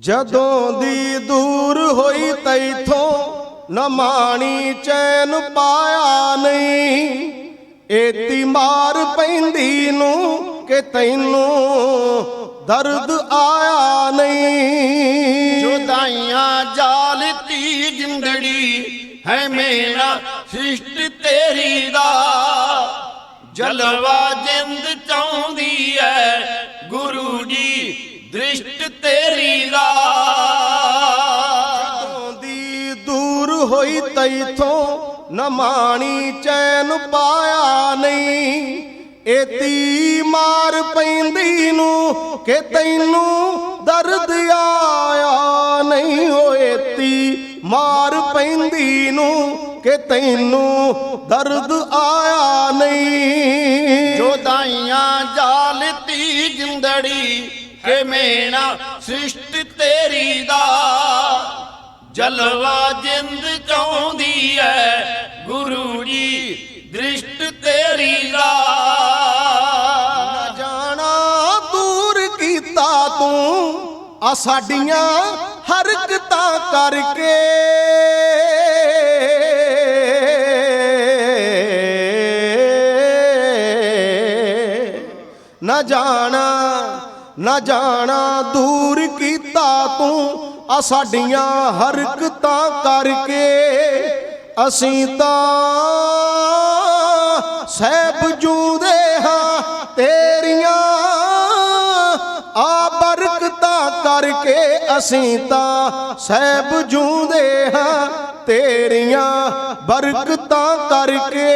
ਜਦੋਂ ਦੀ ਦੂਰ ਹੋਈ ਤੈਥੋਂ ਨਮਾਣੀ ਚੈਨ ਪਾਇਆ ਨਹੀਂ। ਏਤੀ ਮਾਰ ਪੈਂਦੀ ਨੂੰ ਕਿ ਤੈਨੂੰ ਦਰਦ ਆਇਆ ਨਹੀਂ। ਜੁਦਾਈਆਂ ਜਾਲਤੀ ਜਿੰਦੜੀ, ਹੈ ਮੇਰਾ ਸ੍ਰਿਸ਼ਟ ਤੇਰੀ ਦਾ। ਜਲਵਾ ਜਿੰਦ ਚਾਹੁੰਦੀ ਹੈ ਗੁਰੂ ਜੀ, ਦ੍ਰਿਸ਼ਟ ਤੇਰੀ ਦਾ। ਤੈਥੋਂ ਨਮਾਣੀ ਚੈਨ ਪਾਇਆ ਨਹੀਂ। ਏਤੀ ਮਾਰ ਪੈਂਦੀ ਨੂੰ ਕਿ ਤੈਨੂੰ ਦਰਦ ਆਇਆ ਨਹੀਂ। ਹੋਏ ਤੀ ਮਾਰ ਪੈਂਦੀ ਨੂੰ ਕਿ ਤੈਨੂੰ ਦਰਦ ਆਇਆ ਨਹੀਂ। ਜੁਦਾਈਆਂ ਜਾਲਤੀ ਜਿੰਦੜੀ, ਹੈ ਮੇਰਾ ਸ੍ਰਿਸ਼ਟ ਤੇਰੀ ਦਾ ਜਲਵਾ ਜਿੰਦ ਚਾਹੁੰਦੀ ਹੈ ਗੁਰੂ ਜੀ, ਦ੍ਰਿਸ਼ਟ ਤੇਰੀ ਦਾ। ਨਾ ਜਾਣਾ ਦੂਰ ਕੀਤਾ ਤੂੰ, ਆ ਸਾਡੀਆਂ ਹਰਕਤਾਂ ਕਰਕੇ। ਨਾ ਜਾਣਾ ਨਾ ਜਾਣਾ ਦੂਰ ਕੀਤਾ ਤੂੰ ਆ ਸਾਡੀਆਂ ਹਰਕਤਾਂ ਕਰਕੇ ਅਸੀਂ ਤਾਂ ਸਹਿਬ ਜੂਦੇ ਹਾਂ ਤੇਰੀਆਂ ਆ ਬਰਕਤਾਂ ਕਰਕੇ ਅਸੀਂ ਤਾਂ ਸਹਿਬ ਜੂਦੇ ਹਾਂ ਤੇਰੀਆਂ ਬਰਕਤਾਂ ਕਰਕੇ।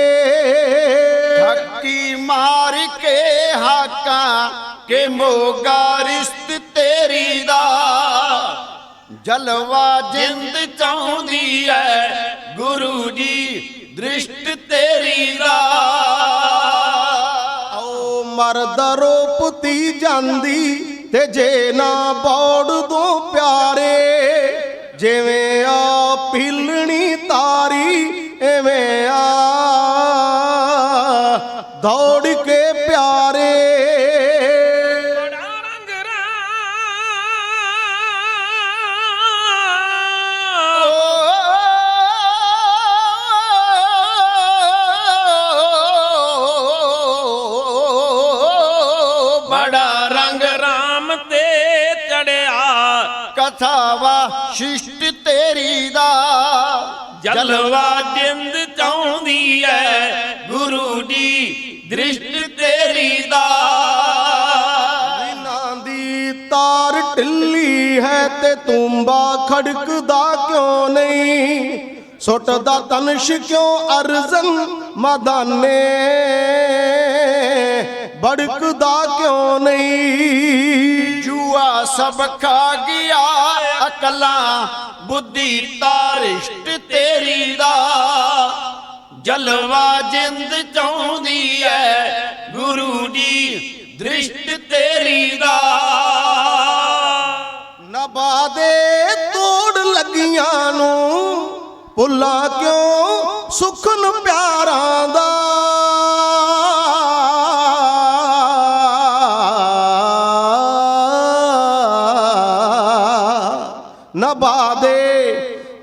ਠੱਕੀ ਮਾਰ ਕੇ ਹਾਕਾਂ ਕੇ ਮੋਗਾ ਰਿਸ਼ਤ ਤੇਰੀ ਜਲਵਾ ਜਿੰਦ ਚਾਹੁੰਦੀ ਹੈ ਗੁਰੂ ਜੀ, ਦ੍ਰਿਸ਼ਟ ਤੇਰੀ ਦਾ ਓ ਮਰਦ ਰੋਪਤੀ ਜਾਂਦੀ ਤੇ ਜੇ ਨਾ ਬੌੜ ਦੋ ਪਿਆਰੇ, ਜਿਵੇਂ ਕਥਾਵਾ ਸ਼ਿਸ਼ਟ ਤੇਰੀ ਦਾ। ਜਲਵਾ ਜਿੰਦ ਚਾਹੁੰਦੀ ਐ ਗੁਰੂ ਜੀ ਦ੍ਰਿਸ਼ਟ ਤੇਰੀ ਦਾ। ਦਿਨਾਂ ਦੀ ਤਾਰ ਢਿੱਲੀ ਹੈ ਤੇ ਤੁੰਬਾ ਖੜਕਦਾ ਕਿਉਂ ਨਹੀਂ? ਸੁੱਟਦਾ ਤਨਸ਼ ਕਿਉਂ ਅਰਜ਼ਨ ਮਦਾਨੇ? ਬੜਕਦਾ ਕਿਉਂ ਨਹੀਂ? ਜੂਆ ਸਭ ਖਾ ਗਿਆ, ਅਕਲਾਂ ਬੁੱਧੀ ਤਾਰਿਸ਼ਟ ਤੇਰੀ ਦਾ। ਜਲਵਾ ਜਿੰਦ ਚਾਹੁੰਦੀ ਐ, ਗੁਰੂ ਜੀ ਦ੍ਰਿਸ਼ਟ ਤੇਰੀ ਦਾ। ਨਬਾਦੇ ਤੋੜ ਲੱਗੀਆਂ ਨੂੰ, ਭੁੱਲਾਂ ਕਿਉਂ ਸੁਖਨ ਪਿਆਰਾਂ ਦਾ? ਨਭਾ ਦੇ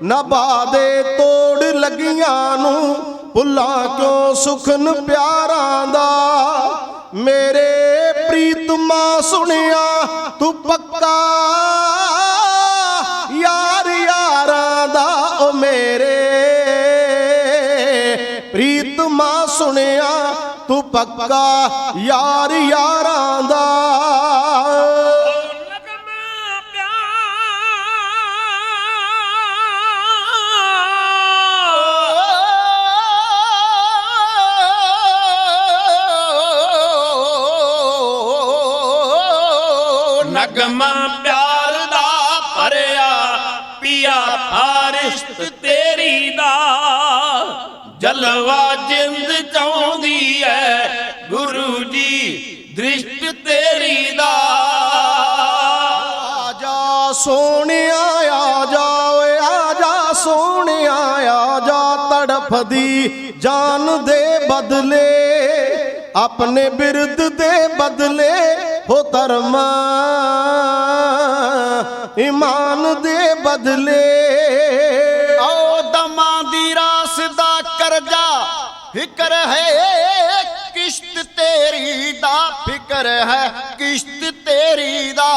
ਨਭਾ ਦੇ ਤੋੜ ਲੱਗੀਆਂ ਨੂੰ। ਭੁੱਲਾਂ ਕਿਉਂ ਸੁਖਨ ਪਿਆਰਾਂ ਦਾ? ਮੇਰੇ ਪ੍ਰੀਤਮਾ ਸੁਣਿਆ, ਤੂੰ ਪੱਕਾ ਯਾਰ ਯਾਰਾਂ ਦਾ। ਓ ਮੇਰੇ ਪ੍ਰੀਤਮਾ ਸੁਣਿਆ, ਤੂੰ ਪੱਕਾ ਯਾਰ ਯਾਰਾਂ ਦਾ। ਨਗਮਾ ਪਿਆਰ ਦਾ ਭਰਿਆ, ਪਿਆ ਫਾਰਿਸ਼ਤ ਤੇਰੀ ਦਾ। ਜਲਵਾ ਜਿੰਦ ਚਾਹੁੰਦੀ ਐ, ਗੁਰੂ ਜੀ ਦ੍ਰਿਸ਼ਟ ਤੇਰੀ ਦਾ। ਆ ਜਾ ਸੋਹਣਿਆ, ਆ ਜਾ ਓਏ, ਆ ਜਾ ਸੋਹਣਿਆ, ਆ ਜਾ ਤੜਫਦੀ ਜਾਨ ਦੇ ਬਦਲੇ, ਆਪਣੇ ਬਿਰਦ ਦੇ ਬਦਲੇ। ਹੋ ਧਰਮ ਇਮਾਨ ਦੇ ਬਦਲੇ। ਆਓ ਦਮਾਂ ਦੀ ਰਾਸ ਦਾ ਕਰਜ਼ਾ, ਫਿਕਰ ਹੈ ਕਿਸ਼ਤ ਤੇਰੀ ਦਾ, ਫਿਕਰ ਹੈ ਕਿਸ਼ਤ ਤੇਰੀ ਦਾ।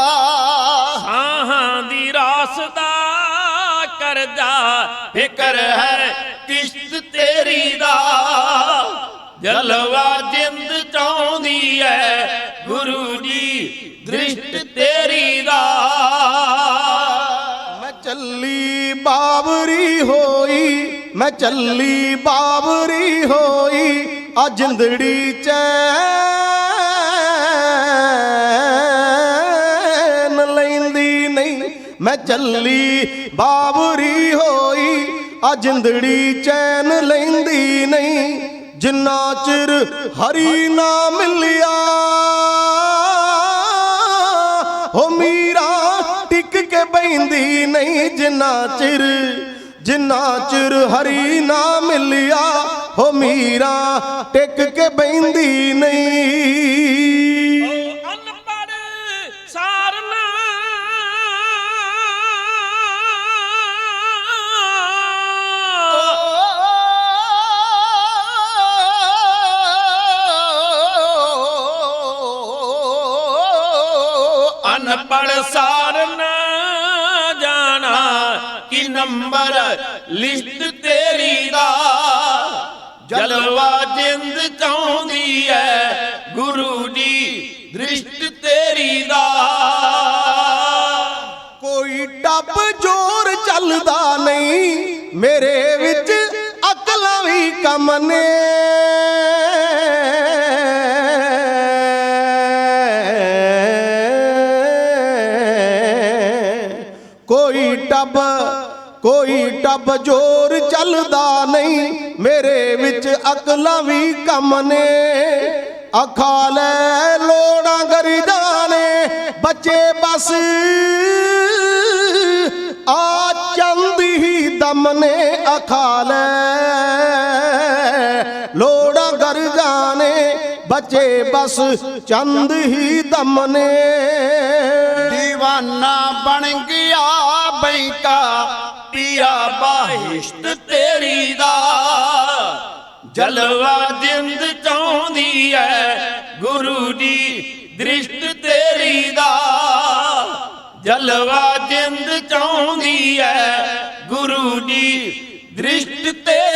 ਸਾਹਾਂ ਦੀ ਰਾਸ ਦਾ ਕਰਜ਼ਾ, ਫਿਕਰ ਹੈ ਕਿਸ਼ਤ ਤੇਰੀ ਦਾ। ਜਲਵਾ ਜਿੰਦ ਚਾਹੁੰਦੀ ਹੈ ਗੁਰੂ ਜੀ, ਦ੍ਰਿਸ਼ਟ ਤੇਰੀ ਦਾ। ਮੈਂ ਚੱਲੀ ਬਾਬਰੀ ਹੋਈ, ਮੈਂ ਚੱਲੀ ਬਾਬਰੀ ਹੋਈ, ਆ ਜਿੰਦੜੀ ਚੈਨ ਲੈਂਦੀ ਨਹੀਂ। ਮੈਂ ਚੱਲੀ ਬਾਬਰੀ ਹੋਈ, ਆ ਜਿੰਦੜੀ ਚੈਨ ਲੈਂਦੀ ਨਹੀਂ। ਜਿੰਨਾ ਚਿਰ ਹਰੀ ਨਾ ਮਿਲਿਆ, ਹੋ ਮੀਰਾ ਟਿਕ ਕੇ ਬੈਂਦੀ ਨਹੀਂ ਜਿੰਨਾ ਚਿਰ ਜਿੰਨਾ ਚਿਰ ਹਰੀ ਨਾ ਮਿਲਿਆ, ਹੋ ਮੀਰਾ ਟਿਕ ਕੇ ਬੈਂਦੀ ਨਹੀਂ। ਅਨਪੜ ਨਾ ਜਾਣਾ ਕਿ ਨੰਬਰ ਲਿਸਟ ਤੇਰੀ ਦਾ। ਜਲਵਾ ਜਿੰਦ ਚਾਹੁੰਦੀ ਹੈ ਗੁਰੂ ਜੀ ਦ੍ਰਿਸ਼ਟ ਤੇਰੀ ਦਾ। ਕੋਈ ਟੱਪ ਜੋਰ ਚੱਲਦਾ ਨਹੀਂ, ਮੇਰੇ ਵਿੱਚ ਅਕਲਾਂ ਵੀ ਕੰਮ ਨੇ। ਕੋਈ ਟੱਬ ਕੋਈ ਟੱਬ ਜੋਰ ਚੱਲਦਾ ਨਹੀਂ। ਮੇਰੇ ਵਿੱਚ ਅਕਲਾਂ ਵੀ ਕੰਮ ਨੇ। ਅੱਖਾਂ ਲੈ ਲੋੜਾਂ ਗਰਜਾਂ ਨੇ। ਬੱਚੇ ਬਸ ਆ ਚੰਦ ਹੀ ਦਮ ਨੇ। ਅੱਖਾਂ ਲੈ ਲੋੜਾਂ ਗਰਜਾਂ ਨੇ। ਬੱਚੇ ਬਸ ਚੰਦ ਹੀ ਦਮ ਨੇ। دیਵਾਨਾ ਬਣ ਗਿਆ ਬੈਂਕਾ ਪੀਆ ਬਾਹਿਸ਼ਤ ਤੇਰੀ ਦਾ। ਜਲਵਾ ਜਿੰਦ ਚਾਹੁੰਦੀ ਐ, ਗੁਰੂ ਜੀ ਦ੍ਰਿਸ਼ਟ ਤੇਰੀ ਦਾ। ਜਲਵਾ ਜਿੰਦ ਚਾਹੁੰਦੀ ਐ, ਗੁਰੂ ਜੀ ਦ੍ਰਿਸ਼ਟ ਤੇਰੀ